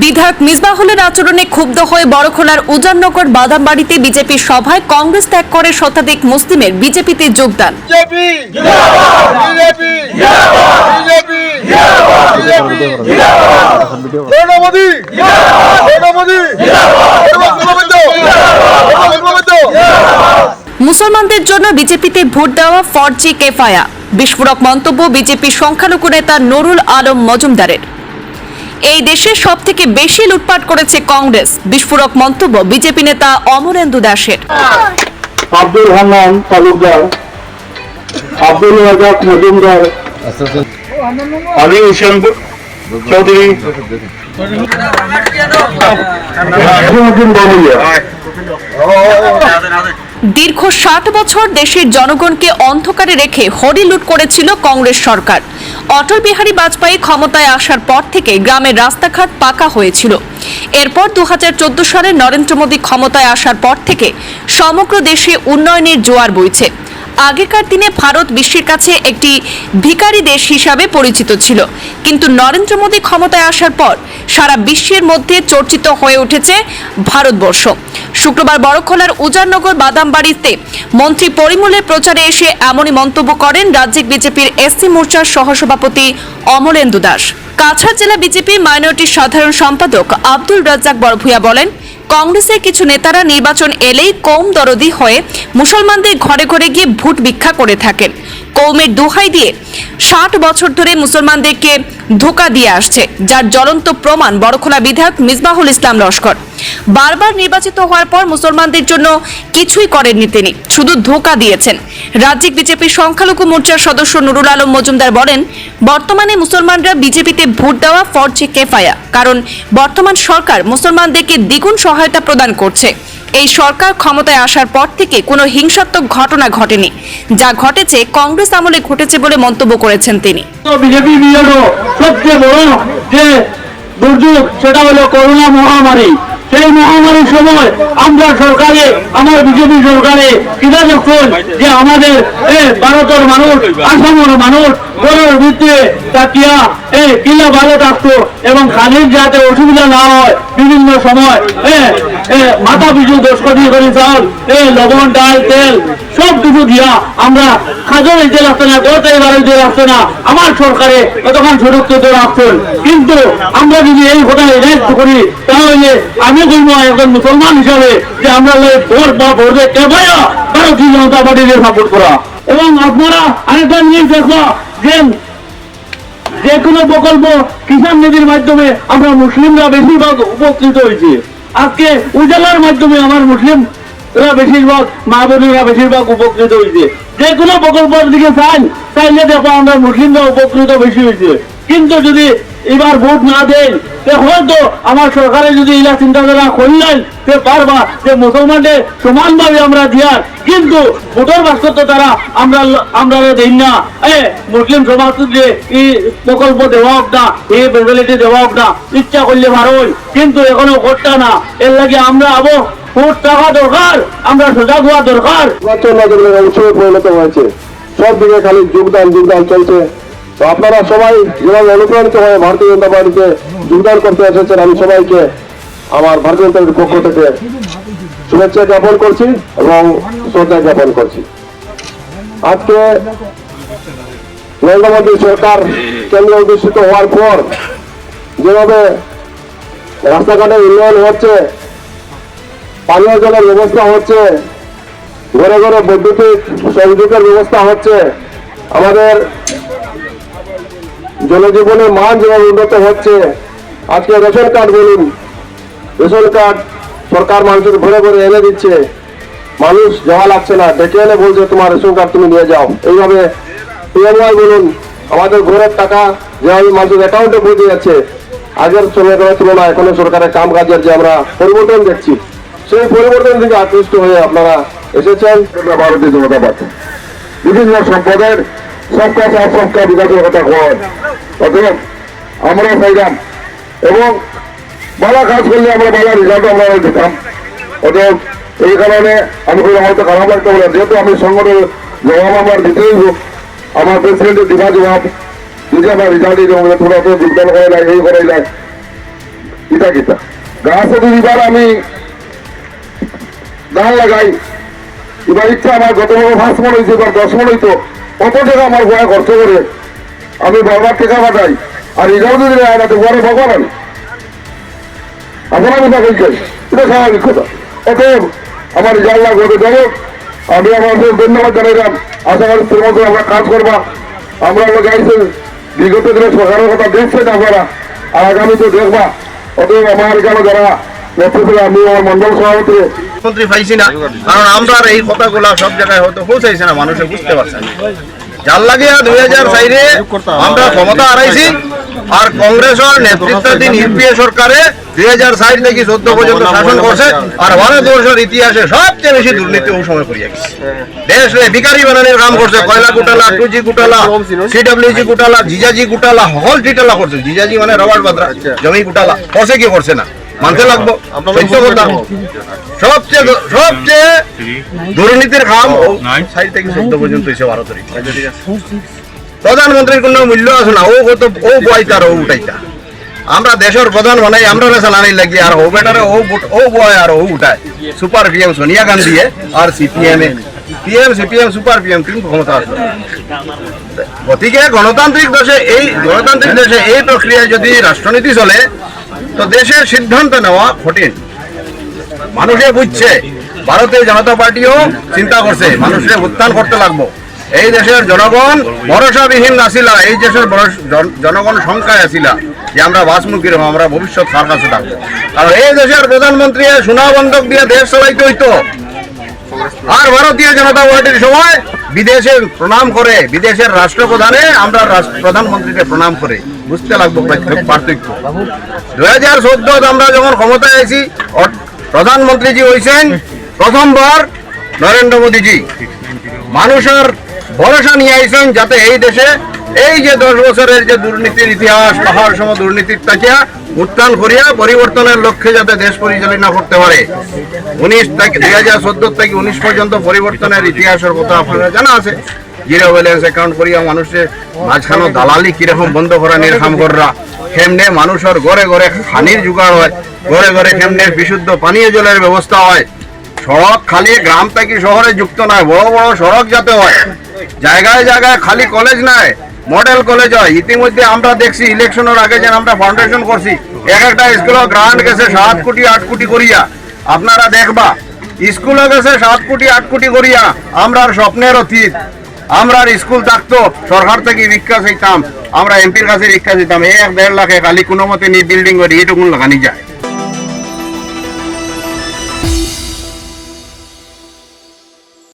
বিধায়ক মিসবাহুলের আচরণে ক্ষুব্ধ হয়ে বড়খোলার উজাননগর বাদামবাড়িতে বিজেপির সভায় কংগ্রেস ত্যাগ করে শতাধিক মুসলিমের বিজেপিতে যোগদান। মুসলমানদের জন্য বিজেপিতে ভোট দেওয়া ফরজি কেফায়া। বিস্ফোরক মন্তব্য বিজেপির সংখ্যালঘু নেতা নুরুল আলম মজুমদারের। এই দেশে সব থেকে বেশি লুটপাট করেছে কংগ্রেস। বিস্ফোরক মন্তব্য বিজেপি নেতা অমরেন্দু দাসের আব্দুল হান্নান তালুকদার আব্দুল রাজাক মজুমদার আলী হোসেন চৌধুরী দীর্ঘ ষাট বছর দেশের জনগণকে অন্ধকারে রেখে হরি লুট করেছিল কংগ্রেস সরকার। অটল বিহারী বাজপেয়ী ক্ষমতায় আসার পর থেকে গ্রামের রাস্তাঘাট পাকা হয়েছিল। এরপর দু সালে নরেন্দ্র মোদী ক্ষমতায় আসার পর থেকে সমগ্র দেশে উন্নয়নের জোয়ার বইছে। আগেকার দিনে ভারত বিশ্বের কাছে একটি ভিখারি দেশ হিসাবে পরিচিত ছিল। কিন্তু নরেন্দ্র মোদী ক্ষমতায় আসার পর সারা বিশ্বের মধ্যে চর্চিত হয়ে উঠেছে ভারতবর্ষ। শুক্রবার বড়খোলার উজারনগর বাদামবাড়িতে মন্ত্রী পরিমলের প্রচারে এসে এমনই মন্তব্য করেন রাজ্যিক বিজেপির এসসি মোর্চার সহসভাপতি অমলেন্দু দাস। কাছাড় জেলা বিজেপি মাইনরিটির সাধারণ সম্পাদক আব্দুল রাজ্জাক বড়ভূয়া বলেন, কংগ্রেসের কিছু নেতারা নির্বাচন এলেই কৌম দরদি হয়ে মুসলমানদের ঘরে ঘরে গিয়ে ভোট ভিক্ষা করে থাকেন। কৌমের দোহাই দিয়ে ষাট বছর ধরে মুসলমানদেরকে ধোকা দিয়ে আসছে, যার জ্বলন্ত প্রমাণ বড়খোলা বিধায়ক মিসবাহুল ইসলাম লস্কর। বারবার নির্বাচিত হওয়ার পর মুসলমানদের জন্য কিছুই করেননি তিনি, শুধু ধোকা দিয়েছেন। রাজ্যিক বিজেপির সংখ্যালঘু মোর্চার সদস্য নুরুল আলম মজুমদার বলেন, বর্তমানে মুসলমানরা বিজেপিতে ভোট দেওয়া ফরজে কেফায়া, কারণ বর্তমান সরকার মুসলমানদেরকে দ্বিগুণ সহায়তা প্রদান করছে। এই সরকার ক্ষমতায় আসার পর থেকে কোনো হিংসাত্মক ঘটনা ঘটেনি, যা ঘটেছে কংগ্রেস আমলে ঘটেছে বলে মন্তব্য করেছেন তিনি। বিজেপি সবচেয়ে বড় যে দুর্যোগ, সেটা হলো করোনা মহামারী। সময় আমরা সরকারে আমার বিজেপি সরকারে কিনা যখন যে আমাদের ভারতের মানুষ আসামের মানুষ তাকিয়া এ কিলা ভালো থাকতো এবং যাতে অসুবিধা না হয় বিভিন্ন সময় মাথা পিছু করে লবণ, ডাল, তেল, সব কিছু দিয়া আমরা না না, আমার সরকারে কতক্ষণ সুরক্ষিত রাখছেন কিন্তু আমরা যদি এই কথা রেস্ট করি, তাহলে আমি বলব একজন মুসলমান হিসাবে যে আমরা ভোট বা ভোটে কেবাইয়া ভারতীয় জনতা পার্টিকে সাপোর্ট করা। এবং আপনারা আরেকটা জিনিস দেখো যে যে কোনো প্রকল্প কিষাণ নিধির মাধ্যমে আমরা মুসলিমরা বেশিরভাগ উপকৃত হয়েছি। আজকে উজালার মাধ্যমে আমার মুসলিম এরা বেশিরভাগ, মা বোনেরা বেশিরভাগ উপকৃত হয়েছে। যে কোনো প্রকল্পের দিকে চাই, চাইলে দেখো আমরা মুসলিমরা উপকৃত বেশি হয়েছে। কিন্তু যদি এবার ভোট না দেন, তে হয়তো আমার সরকারে যদি এরা চিন্তাধারা করলেন সে পারবা যে মুসলমানদের সমানভাবে আমরা দিয়ার। কিন্তু ভোটার বাস্কত্ব তারা আমরা আমরা দেই না। এ, মুসলিম সমাজকে এই প্রকল্প দেওয়া হোক না এই ফেসিলিটি দেওয়া হোক না, ইচ্ছা করলে ভালোই কিন্তু এখনও করতে না। এর লাগে আমরা আবো ভোট টাকা দরকার, আমরা সজাগ হওয়া দরকার। উৎসবে পরিণত হয়েছে। সব দিকে খালি যোগদান যোগদান চলছে। তো আপনারা সবাই যেভাবে অনুপ্রাণিত হয়ে ভারতীয় জনতা পার্টিতে যোগদান করতে এসেছেন, আমি সবাইকে আমার ভারতীয় জনতা পার্টির পক্ষ থেকে শুভেচ্ছা জ্ঞাপন করছি এবং শ্রদ্ধা জ্ঞাপন করছি। আজকে নরেন্দ্র মোদী সরকার কেন্দ্র অধিষ্ঠিত হওয়ার পর যেভাবে রাস্তাঘাটে উন্নয়ন হচ্ছে, পানীয় জলের ব্যবস্থা হচ্ছে, ঘরে ঘরে বৈদ্যুতিক সংযোগের ব্যবস্থা হচ্ছে, আমাদের জনজীবনের মান যেভাবে উন্নত হচ্ছে, আজকে রেশন কার্ড বলুন। রেশন কার্ড সরকার মানুষের ঘরে ঘরে এনে দিচ্ছে। মানুষ যাওয়া লাগছে না, ডেকে এনে বলছে, তোমার রেশন কার্ড তুমি নিয়ে যাও। এইভাবে পিএমওয়াই বলুন, আমাদের ঘরের টাকা যেভাবে মানুষের অ্যাকাউন্টে পৌঁছে যাচ্ছে, আগের সময়কালের তুলনায় এখনও সরকারের কাম কাজের যে আমরা পরিবর্তন দেখছি, সেই পরিবর্তন থেকে আকৃষ্ট হয়ে আপনারা এসেছেন। ভারতীয় জনতা পার্টি। বিভিন্ন সম্পদের সবকা সাথ সবকা বিকাশের কথা কয় অতএব আমরা চাইলাম এবং ভালো কাজ করলে আমরা ভালো রেজাল্ট আমরা দিতাম অতএব এই কারণে আমি কোনো হয়তো খারাপ লাগতে বলে যেহেতু আমি সংগঠনের জবাব আমার দিতেই হোক আমার প্রেসিডেন্টের দিবা জবাব যদি আমার রেজাল্ট দিতে হবে থোড়া তো যোগদান করে নাই এই করে নাই কিতা কিতা গাছ যদি এবার আমি ধান লাগাই এবার ইচ্ছা আমার গত বড় পাঁচ মন হয়েছে এবার দশ মন হইতো কত টাকা আমার বয়া খরচ করে? আমি বারবার টাকা পাঠাই আর এটাও যদি নেয় না তো বড় ভগবান আপনারা কথা বলছেন এটা স্বাভাবিক কথা। অতএব আমার লাগবে যাই হোক আমি আমাদের ধন্যবাদ জানাইলাম। আশা করি তোর মতো আমরা কাজ করবা। আমরা লোক গাইছে বিগত দিনে সরকারের কথা দেখছেন আপনারা। আর আগামী তো দেখবা। অতএব আমার এখানে যারা আর নেতৃত্বাধীন ইউপিএ সরকারে দুই হাজার চোদ্দ পর্যন্ত শাসন করছে, আর ভারতবর্ষের ইতিহাসে সবচেয়ে বেশি দুর্নীতি ওই সময় করিয়া গেছে। দেশ রে ভিকারি বানানোর কাম করছে, কয়লা গুটালা টুজি গুটালা সিডব্লিউজি গুটালা জিজাজি গুটালা হল টিটালা করছে। জিজাজি মানে রবার্ট বাদ্রা, জমি গুটালা করছে কি করছে না? মানতে লাগবো। সবচেয়ে সবচেয়ে দুর্নীতির খাম সাইড থেকে চোদ্দ পর্যন্ত এসে ভারতের। প্রধানমন্ত্রীর কোনো মূল্য আছে না ও কত ও বয়তা আর ও উঠাইতা। আমরা দেশের প্রধান বানাই আমরা চালানি লাগি আর ও বেটারে ও বুট- ও বয় আর ও উঠায়। সুপার পিএম সোনিয়া গান্ধী আর সিপিএম এ। পিএম সিপিএম সুপার পিএম তিন ক্ষমতা আছে? গতিকে গণতান্ত্রিক দেশে এই গণতান্ত্রিক দেশে এই প্রক্রিয়ায় যদি রাষ্ট্রনীতি চলে তো দেশের সিদ্ধান্ত নেওয়া কঠিন। মানুষে বুঝছে, ভারতীয় জনতা পার্টিও চিন্তা করছে মানুষের উত্থান করতে লাগবো। এই দেশের জনগণ ভরসাবিহীন আসিলা, এই দেশের জনগণ সংখ্যায় আসিলা যে আমরা বাসমুখী রকম আমরা ভবিষ্যৎ সার কাছে থাকব। কারণ এই দেশের প্রধানমন্ত্রী সোনা বন্ধক দিয়ে দেশ চালাইতে হইতো। আর ভারতীয় জনতা পার্টির সময় বিদেশে প্রণাম করে, বিদেশের রাষ্ট্রপ্রধানে আমরা প্রধানমন্ত্রীকে প্রণাম করে। বুঝতে লাগবো পার্থক্য- দু হাজার চোদ্দ আমরা যখন ক্ষমতায় আছি প্রধানমন্ত্রীজি হয়েছেন প্রথমবার নরেন্দ্র মোদীজি। মানুষের ভরসা নিয়ে আইছেন যাতে এই দেশে এই যে দশ বছরের যে দুর্নীতির ইতিহাস পাহাড় সম দুর্নীতির তাকিয়া উত্থান করিয়া পরিবর্তনের লক্ষ্যে যাতে দেশ পরিচালনা করতে পারে। উনিশ থেকে দুই হাজার চোদ্দ থেকে উনিশ পর্যন্ত পরিবর্তনের ইতিহাসের কথা আপনারা জানা আছে। জিরো ব্যালেন্স অ্যাকাউন্ট করিয়া মানুষের মাঝখানো দালালি কীরকম বন্ধ করা নির্খাম কররা কেমনে মানুষের ঘরে ঘরে খানির জোগাড় হয়, ঘরে ঘরে কেমনে বিশুদ্ধ পানীয় জলের ব্যবস্থা হয়। সড়ক খালি গ্রাম থেকে শহরে যুক্ত নয়, বড় বড় সড়ক যাতে হয়। জায়গায় জায়গায় খালি কলেজ নয় মডেল কলেজ হয়। ইতিমধ্যে আমরা দেখছি, ইলেকশনের আগে যেন আমরা ফাউন্ডেশন করছি, এক একটা স্কুল গ্রান্ট গেছে সাত কোটি, আট কোটি করিয়া। আপনারা দেখবা স্কুলে গেছে সাত কোটি, আট কোটি করিয়া আমরার স্বপ্নের অতীত। আমরার স্কুল থাকতো, সরকার থেকে ভিক্ষা চাইতাম, আমরা এমপির কাছে ভিক্ষা দিতাম এক, দেড় লাখে খালি কোনো মতে নি বিল্ডিং করি এটুকুন লাগানি যায়।